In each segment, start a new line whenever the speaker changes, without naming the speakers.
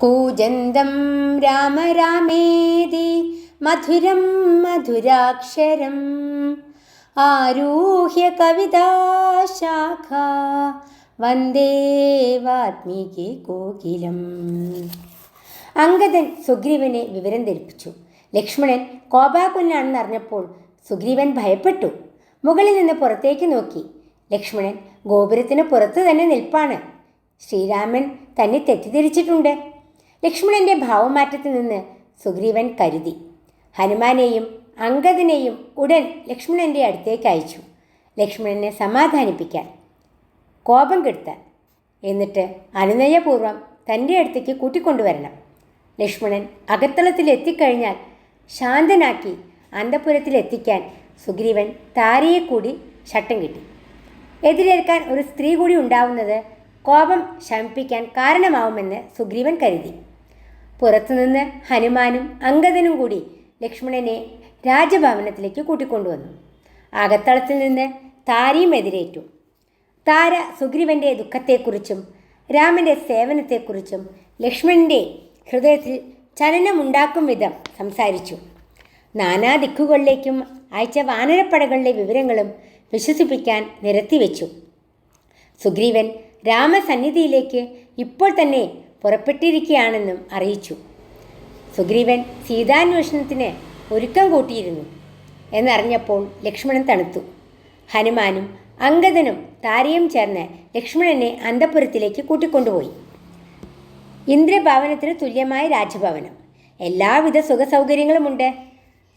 കൂജന്തം രാമ രാമേതി മധുരം മധുരാക്ഷരം. ആരൂഹ്യ കവിതാശാഖ വന്ദേ വാത്മീകി കോകിലം. അങ്കദൻ സുഗ്രീവനെ വിവരം ധരിപ്പിച്ചു. ലക്ഷ്മണൻ കോപാകുലനാണെന്ന് അറിഞ്ഞപ്പോൾ സുഗ്രീവൻ ഭയപ്പെട്ടു. മുകളിൽ നിന്ന് പുറത്തേക്ക് നോക്കി. ലക്ഷ്മണൻ ഗോപുരത്തിന് പുറത്ത് തന്നെ നിൽപ്പാണ്. ശ്രീരാമൻ തന്നെ തെറ്റിദ്ധരിച്ചിട്ടുണ്ട്. ലക്ഷ്മണന്റെ ഭാവമാറ്റത്തിൽ നിന്ന് സുഗ്രീവൻ കരുതി. ഹനുമാനെയും അങ്കദിനെയും ഉടൻ ലക്ഷ്മണന്റെ അടുത്തേക്ക് അയച്ചു. ലക്ഷ്മണനെ സമാധാനിപ്പിക്കാൻ കോപം കെടുത്താൻ. എന്നിട്ട് അനുനയപൂർവം തന്റെ അടുത്തേക്ക് കൂട്ടിക്കൊണ്ടുവരണം. ലക്ഷ്മണൻ അകത്തളത്തിൽ എത്തിക്കഴിഞ്ഞാൽ ശാന്തനാക്കി അന്തപുരത്തിൽ എത്തിക്കാൻ സുഗ്രീവൻ താരയെ കൂടി ശട്ടം കിട്ടി. എതിരേൽക്കാൻ ഒരു സ്ത്രീ കൂടി ഉണ്ടാവുന്നത് കോപം ശമിപ്പിക്കാൻ കാരണമാവുമെന്ന് സുഗ്രീവൻ കരുതി. പുറത്തുനിന്ന് ഹനുമാനും അംഗദനും കൂടി ലക്ഷ്മണനെ രാജഭവനത്തിലേക്ക് കൂട്ടിക്കൊണ്ടുവന്നു. അകത്തളത്തിൽ നിന്ന് താരയും എതിരേറ്റു. താര സുഗ്രീവന്റെ ദുഃഖത്തെക്കുറിച്ചും രാമന്റെ സേവനത്തെക്കുറിച്ചും ലക്ഷ്മണന്റെ ഹൃദയത്തിൽ ചലനമുണ്ടാക്കും വിധം സംസാരിച്ചു. നാനാ ദിക്കുകളിലേക്കും അയച്ച വാനരപ്പടകളുടെ വിവരങ്ങളും വിശ്വസിപ്പിക്കാൻ നിരത്തിവെച്ചു. സുഗ്രീവൻ രാമസന്നിധിയിലേക്ക് ഇപ്പോൾ തന്നെ പുറപ്പെട്ടിരിക്കുകയാണെന്നും അറിയിച്ചു. സുഗ്രീവൻ സീതാന്വേഷണത്തിന് ഒരുക്കം കൂട്ടിയിരുന്നു എന്നറിഞ്ഞപ്പോൾ ലക്ഷ്മണൻ തണുത്തു. ഹനുമാനും അംഗദനും താരയും ചേർന്ന് ലക്ഷ്മണനെ അന്തപുരത്തിലേക്ക് കൂട്ടിക്കൊണ്ടുപോയി. ഇന്ദ്രഭവനത്തിന് തുല്യമായ രാജഭവനം. എല്ലാവിധ സുഖ സൗകര്യങ്ങളുമുണ്ട്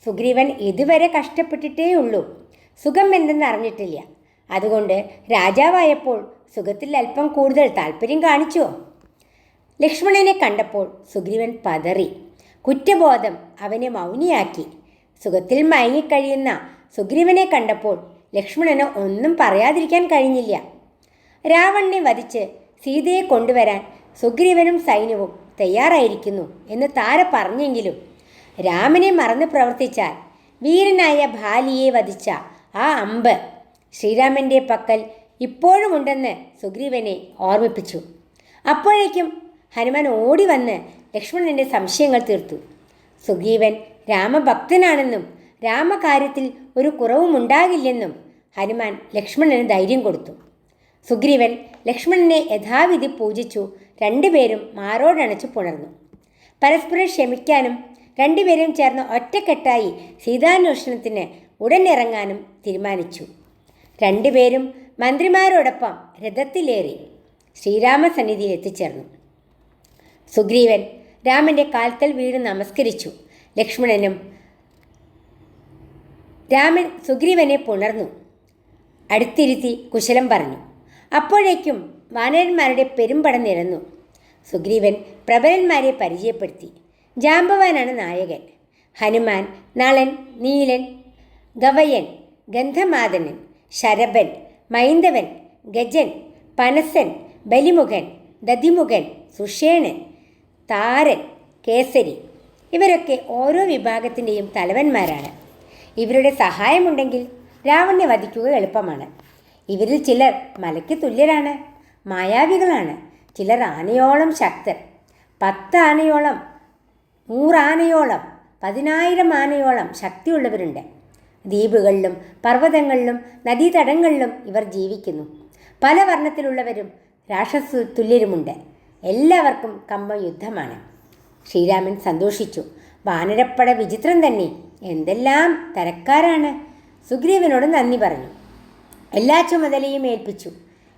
സുഗ്രീവൻ ഇതുവരെ കഷ്ടപ്പെട്ടിട്ടേ ഉള്ളൂ സുഖം എന്തെന്ന് അറിഞ്ഞിട്ടില്ല. അതുകൊണ്ട് രാജാവായപ്പോൾ സുഖത്തിൽ അല്പം കൂടുതൽ താല്പര്യം കാണിച്ചുവോ? ലക്ഷ്മണനെ കണ്ടപ്പോൾ സുഗ്രീവൻ പതറി. കുറ്റബോധം അവനെ മൗനിയാക്കി. സുഖത്തിൽ മയങ്ങിക്കഴിയുന്ന സുഗ്രീവനെ കണ്ടപ്പോൾ ലക്ഷ്മണന് ഒന്നും പറയാതിരിക്കാൻ കഴിഞ്ഞില്ല. രാവണനെ വധിച്ച് സീതയെ കൊണ്ടുവരാൻ സുഗ്രീവനും സൈന്യവും തയ്യാറായിരിക്കുന്നു എന്ന് താര പറഞ്ഞെങ്കിലും രാമനെ മറന്ന് പ്രവർത്തിച്ചാൽ വീരനായ ഭാലിയെ വധിച്ച ആ അമ്പ് ശ്രീരാമന്റെ പക്കൽ ഇപ്പോഴുമുണ്ടെന്ന് സുഗ്രീവനെ ഓർമ്മിപ്പിച്ചു. അപ്പോഴേക്കും ഹനുമാൻ ഓടി വന്ന് ലക്ഷ്മണന്റെ സംശയങ്ങൾ തീർത്തു. സുഗ്രീവൻ രാമഭക്തനാണെന്നും രാമകാര്യത്തിൽ ഒരു കുറവുമുണ്ടാകില്ലെന്നും ഹനുമാൻ ലക്ഷ്മണന് ധൈര്യം കൊടുത്തു. സുഗ്രീവൻ ലക്ഷ്മണനെ യഥാവിധി പൂജിച്ചു രണ്ടുപേരും മാറോടണച്ചു പുണർന്നു. പരസ്പരം ക്ഷമിക്കാനും രണ്ടുപേരും ചേർന്ന് ഒറ്റക്കെട്ടായി സീതാന്വേഷണത്തിന് ഉടൻ ഇറങ്ങാനും തീരുമാനിച്ചു. രണ്ടുപേരും മന്ത്രിമാരോടൊപ്പം രഥത്തിലേറി ശ്രീരാമസന്നിധിയിൽ എത്തിച്ചേർന്നു. സുഗ്രീവൻ രാമന്റെ കാൽത്തൽ വീണ് നമസ്കരിച്ചു. ലക്ഷ്മണനും രാമൻ സുഗ്രീവനെ പുണർന്നു. അടുത്തിരുത്തി കുശലം പറഞ്ഞു. അപ്പോഴേക്കും വാനരന്മാരുടെ പെരുമ്പട നിരന്നു. സുഗ്രീവൻ പ്രബലന്മാരെ പരിചയപ്പെടുത്തി. ജാമ്പവാനാണ് നായകൻ. ഹനുമാൻ നളൻ നീലൻ ഗവയൻ ഗന്ധമാതനൻ ശരഭൻ മൈന്ദവൻ ഗജൻ പനസൻ ബലിമുഖൻ ദതിമുഖൻ സുഷേണൻ താരൻ കേസരി ഇവരൊക്കെ ഓരോ വിഭാഗത്തിന്റെയും തലവന്മാരാണ്. ഇവരുടെ സഹായമുണ്ടെങ്കിൽ രാവണനെ വധിക്കുക എളുപ്പമാണ്. ഇവരിൽ ചിലർ മലയ്ക്ക് തുല്യരാണ് മായാവികളാണ്. ചിലർ ആനയോളം ശക്തർ. പത്ത് ആനയോളം നൂറാനയോളം പതിനായിരം ആനയോളം ശക്തിയുള്ളവരുണ്ട്. ദ്വീപുകളിലും പർവതങ്ങളിലും നദീതടങ്ങളിലും ഇവർ ജീവിക്കുന്നു. പല വർണത്തിലുള്ളവരും രാക്ഷസ തുല്യരുമുണ്ട്. എല്ലാവർക്കും കമ്പ യുദ്ധമാണ് ശ്രീരാമൻ സന്തോഷിച്ചു. വാനരപ്പട വിചിത്രം തന്നെ. എന്തെല്ലാം തരക്കാരാണ്? സുഗ്രീവനോട് നന്ദി പറഞ്ഞു. എല്ലാ ചുമതലയും ഏൽപ്പിച്ചു.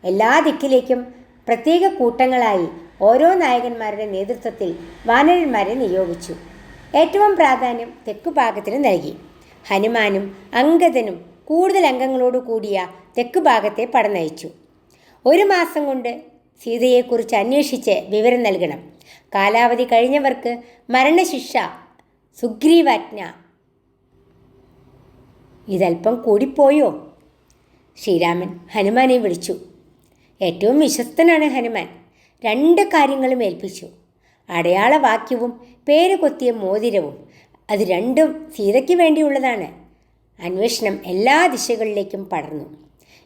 എല്ലാ ദിക്കിലേക്കും പ്രത്യേക കൂട്ടങ്ങളായി ഓരോ നായകന്മാരുടെ നേതൃത്വത്തിൽ വാനരന്മാരെ നിയോഗിച്ചു. ഏറ്റവും പ്രാധാന്യം തെക്കുഭാഗത്തിന് നൽകി. ഹനുമാനും അങ്കദനും കൂടുതൽ അംഗങ്ങളോട് കൂടിയ തെക്കുഭാഗത്തെ പട നയിച്ചു. ഒരു മാസം കൊണ്ട് സീതയെക്കുറിച്ച് അന്വേഷിച്ച് വിവരം നൽകണം. കാലാവധി കഴിഞ്ഞവർക്ക് മരണശിക്ഷ സുഗ്രീവാജ്ഞ. ഇതല്പം കൂടിപ്പോയോ? ശ്രീരാമൻ ഹനുമാനെ വിളിച്ചു. ഏറ്റവും വിശ്വസ്തനാണ് ഹനുമാൻ. രണ്ട് കാര്യങ്ങളും ഏൽപ്പിച്ചു. അടയാളവാക്യവും പേര് കൊത്തിയ മോതിരവും. അത് രണ്ടും സീതയ്ക്ക് വേണ്ടിയുള്ളതാണ്. അന്വേഷണം എല്ലാ ദിശകളിലേക്കും പടർന്നു.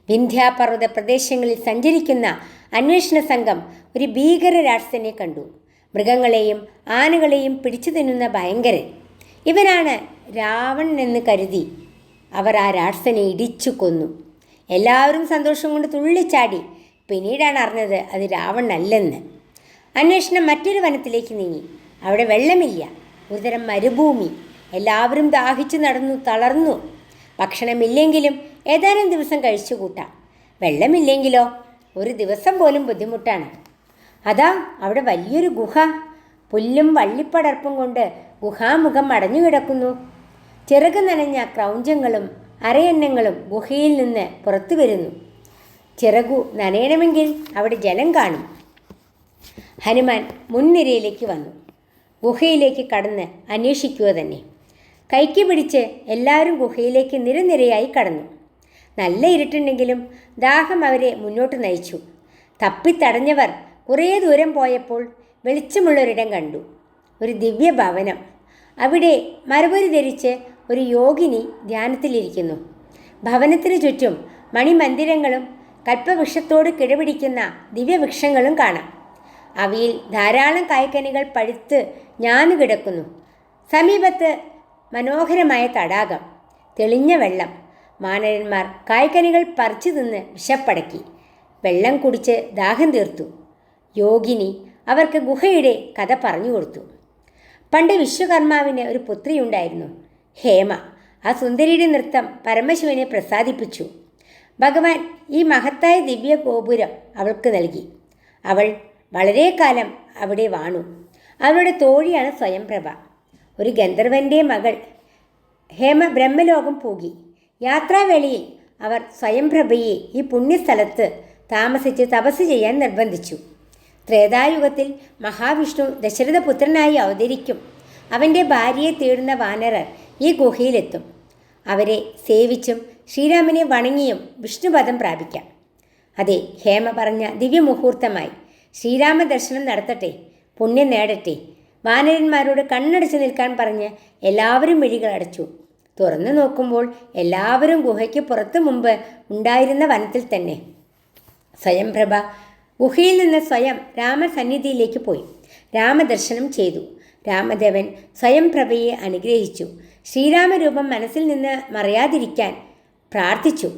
വിന്ധ്യാപർവത പ്രദേശങ്ങളിൽ സഞ്ചരിക്കുന്ന അന്വേഷണ സംഘം ഒരു ഭീകര രാക്ഷസനെ കണ്ടു. മൃഗങ്ങളെയും ആനകളെയും പിടിച്ചു തിന്നുന്ന ഭയങ്കരൻ. ഇവനാണ് രാവണൻ എന്ന് കരുതി അവർ ആ രാക്ഷസനെ ഇടിച്ചു കൊന്നു. എല്ലാവരും സന്തോഷം കൊണ്ട് തുള്ളിച്ചാടി. പിന്നീടാണ് അറിഞ്ഞത് അത് രാവണനല്ലെന്ന് അന്വേഷണം മറ്റൊരു വനത്തിലേക്ക് നീങ്ങി. അവിടെ വെള്ളമില്ല. ഒരുതരം മരുഭൂമി. എല്ലാവരും ദാഹിച്ചു നടന്നു തളർന്നു. ഭക്ഷണമില്ലെങ്കിലും ഏതാനും ദിവസം കഴിച്ചു കൂട്ടാം. വെള്ളമില്ലെങ്കിലോ? ഒരു ദിവസം പോലും ബുദ്ധിമുട്ടാണ്. അതാ അവിടെ വലിയൊരു ഗുഹ. പുല്ലും വള്ളിപ്പടർപ്പും കൊണ്ട് ഗുഹാമുഖം അടഞ്ഞു കിടക്കുന്നു. ചിറക് നനഞ്ഞ ക്രൗഞ്ചങ്ങളും അരയന്നങ്ങളും ഗുഹയിൽ നിന്ന് പുറത്തു വരുന്നു. ചിറകു നനയണമെങ്കിൽ അവിടെ ജലം കാണും. ഹനുമാൻ മുൻനിരയിലേക്ക് വന്നു. ഗുഹയിലേക്ക് കടന്ന് അന്വേഷിക്കുക തന്നെ. കൈക്ക് പിടിച്ച് എല്ലാവരും ഗുഹയിലേക്ക് നിരനിരയായി കടന്നു. നല്ല ഇരുട്ടുണ്ടെങ്കിലും ദാഹം അവരെ മുന്നോട്ട് നയിച്ചു. തപ്പിത്തടഞ്ഞവർ കുറേ ദൂരം പോയപ്പോൾ വെളിച്ചമുള്ളൊരിടം കണ്ടു. ഒരു ദിവ്യഭവനം. അവിടെ മറുപടി ധരിച്ച് ഒരു യോഗിനി ധ്യാനത്തിലിരിക്കുന്നു. ഭവനത്തിനു ചുറ്റും മണിമന്ദിരങ്ങളും കൽപ്പവൃക്ഷത്തോട് കിടപിടിക്കുന്ന ദിവ്യവൃക്ഷങ്ങളും കാണാം. അവയിൽ ധാരാളം കായ്ക്കനികൾ പഴുത്ത് ഞാനു കിടക്കുന്നു. സമീപത്ത് മനോഹരമായ തടാകം. തെളിഞ്ഞ വെള്ളം. മാനരന്മാർ കായ്ക്കനികൾ പറിച്ചു തിന്ന് വിശപ്പടക്കി. വെള്ളം കുടിച്ച് ദാഹം തീർത്തു. യോഗിനി അവർക്ക് ഗുഹയുടെ കഥ പറഞ്ഞു കൊടുത്തു. പണ്ട് വിശ്വകർമാവിന് ഒരു പുത്രിയുണ്ടായിരുന്നു. ഹേമ ആ സുന്ദരിയുടെ നൃത്തം പരമശിവനെ പ്രസാദിപ്പിച്ചു. ഭഗവാൻ ഈ മഹത്തായ ദിവ്യ ഗോപുരം അവൾക്ക് നൽകി. അവൾ വളരെ കാലം അവിടെ വാണു. അവളുടെ തോഴിയാണ് സ്വയംപ്രഭ. ഒരു ഗന്ധർവന്റെ മകൾ ഹേമ ബ്രഹ്മലോകം പോകി. യാത്രാവേളയിൽ അവർ സ്വയംപ്രഭയെ ഈ പുണ്യസ്ഥലത്ത് താമസിച്ച് തപസ് ചെയ്യാൻ നിർബന്ധിച്ചു. ത്രേതായുഗത്തിൽ മഹാവിഷ്ണു ദശരഥപുത്രനായി അവതരിക്കും. അവന്റെ ഭാര്യയെ തേടുന്ന വാനരർ ഈ ഗുഹയിലെത്തും. അവരെ സേവിച്ചും ശ്രീരാമനെ വണങ്ങിയും വിഷ്ണുപദം പ്രാപിക്കാം. അതെ ഹേമ പറഞ്ഞ ദിവ്യമുഹൂർത്തമായി. ശ്രീരാമ ദർശനം നടത്തട്ടെ പുണ്യം നേടട്ടെ. വാനരന്മാരോട് കണ്ണടച്ചു നിൽക്കാൻ പറഞ്ഞ് എല്ലാവരും മിഴികൾ അടച്ചു തുറന്നു നോക്കുമ്പോൾ എല്ലാവരും ഗുഹയ്ക്ക് പുറത്തു മുമ്പ് ഉണ്ടായിരുന്ന വനത്തിൽ തന്നെ. സ്വയംപ്രഭ ഗുഹയിൽ നിന്ന് സ്വയം രാമസന്നിധിയിലേക്ക് പോയി. രാമദർശനം ചെയ്തു. രാമദേവൻ സ്വയംപ്രഭയെ അനുഗ്രഹിച്ചു. ശ്രീരാമരൂപം മനസ്സിൽ നിന്ന് മറയാതിരിക്കാൻ പ്രാർത്ഥിച്ചു.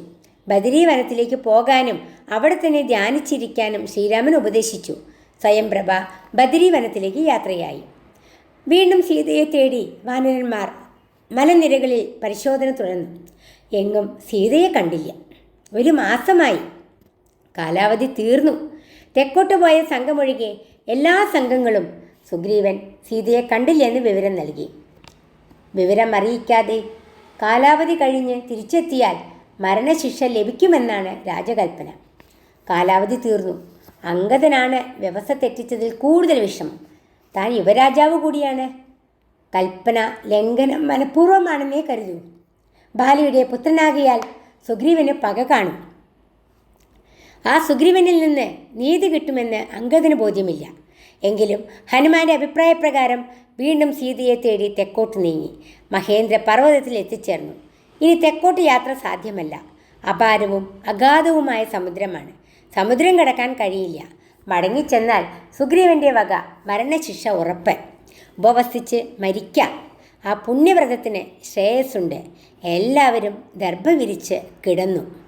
ബദരി വനത്തിലേക്ക് പോകാനും അവിടെ തന്നെ ധ്യാനിച്ചിരിക്കാനും ശ്രീരാമൻ ഉപദേശിച്ചു. സ്വയംപ്രഭ ബദരി വനത്തിലേക്ക് യാത്രയായി. വീണ്ടും സീതയെ തേടി വാനരന്മാർ മലനിരകളിൽ പരിശോധന തുടർന്നു. എങ്ങും സീതയെ കണ്ടില്ല. ഒരു മാസമായി. കാലാവധി തീർന്നു. തെക്കോട്ട് പോയ സംഘമൊഴികെ എല്ലാ സംഘങ്ങളും സുഗ്രീവൻ സീതയെ കണ്ടില്ലെന്ന് വിവരം നൽകി. വിവരം അറിയിക്കാതെ കാലാവധി കഴിഞ്ഞ് തിരിച്ചെത്തിയാൽ മരണശിക്ഷ ലഭിക്കുമെന്നാണ് രാജകൽപ്പന. കാലാവധി തീർന്നു. അങ്കദനാണ് വ്യവസ്ഥ തെറ്റിച്ചതിൽ കൂടുതൽ വിഷമം. താൻ യുവരാജാവ് കൂടിയാണ്. കൽപ്പന ലംഘനം മനഃപൂർവമാണെന്നേ കരുതൂ. ബാലിയുടെ പുത്രനാകിയാൽ സുഗ്രീവന് പക കാണും. ആ സുഗ്രീവനിൽ നിന്ന് നീതി കിട്ടുമെന്ന് അങ്കദന് ബോധ്യമില്ല. എങ്കിലും ഹനുമാന്റെ അഭിപ്രായപ്രകാരം വീണ്ടും സീതയെ തേടി തെക്കോട്ട് നീങ്ങി മഹേന്ദ്ര പർവതത്തിൽ എത്തിച്ചേർന്നു. ഇനി തെക്കോട്ട് യാത്ര സാധ്യമല്ല. അപാരവും അഗാധവുമായ സമുദ്രമാണ്. സമുദ്രം കടക്കാൻ കഴിയില്ല. മടങ്ങിച്ചെന്നാൽ സുഗ്രീവന്റെ വക മരണശിക്ഷ ഉറപ്പ്. ഉപവസിച്ച് മരിക്കാം. ആ പുണ്യവ്രതത്തിന് ശ്രേയസ്സുണ്ട്. എല്ലാവരും ദർഭ വിരിച്ച് കിടന്നു.